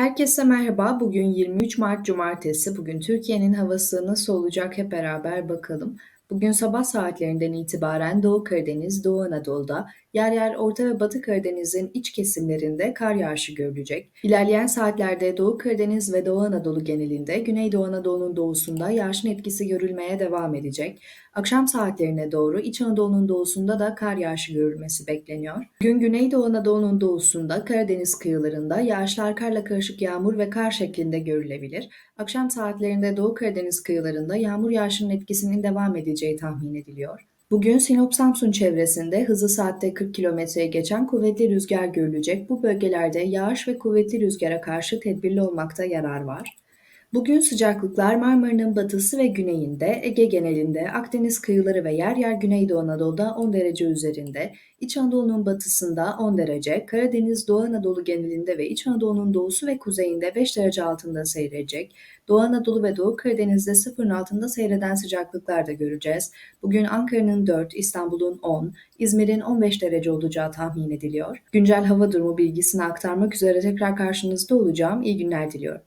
Herkese merhaba. Bugün 23 Mart Cumartesi. Bugün Türkiye'nin havası nasıl olacak hep beraber bakalım. Bugün sabah saatlerinden itibaren Doğu Karadeniz, Doğu Anadolu'da, yer yer Orta ve Batı Karadeniz'in iç kesimlerinde kar yağışı görülecek. İlerleyen saatlerde Doğu Karadeniz ve Doğu Anadolu genelinde, Güneydoğu Anadolu'nun doğusunda yağışın etkisi görülmeye devam edecek. Akşam saatlerine doğru İç Anadolu'nun doğusunda da kar yağışı görülmesi bekleniyor. Gün Güneydoğu Anadolu'nun doğusunda, Karadeniz kıyılarında yağışlar karla karışık yağmur ve kar şeklinde görülebilir. Akşam saatlerinde Doğu Karadeniz kıyılarında yağmur yağışının etkisinin devam edeceği tahmin ediliyor. Bugün Sinop Samsun çevresinde hızı saatte 40 kilometreye geçen kuvvetli rüzgar görülecek. Bu bölgelerde yağış ve kuvvetli rüzgara karşı tedbirli olmakta yarar var. Bugün sıcaklıklar Marmara'nın batısı ve güneyinde, Ege genelinde, Akdeniz kıyıları ve yer yer Güneydoğu Anadolu'da 10 derece üzerinde, İç Anadolu'nun batısında 10 derece, Karadeniz, Doğu Anadolu genelinde ve İç Anadolu'nun doğusu ve kuzeyinde 5 derece altında seyredecek. Doğu Anadolu ve Doğu Karadeniz'de sıfırın altında seyreden sıcaklıklar da göreceğiz. Bugün Ankara'nın 4, İstanbul'un 10, İzmir'in 15 derece olacağı tahmin ediliyor. Güncel hava durumu bilgisini aktarmak üzere tekrar karşınızda olacağım. İyi günler diliyorum.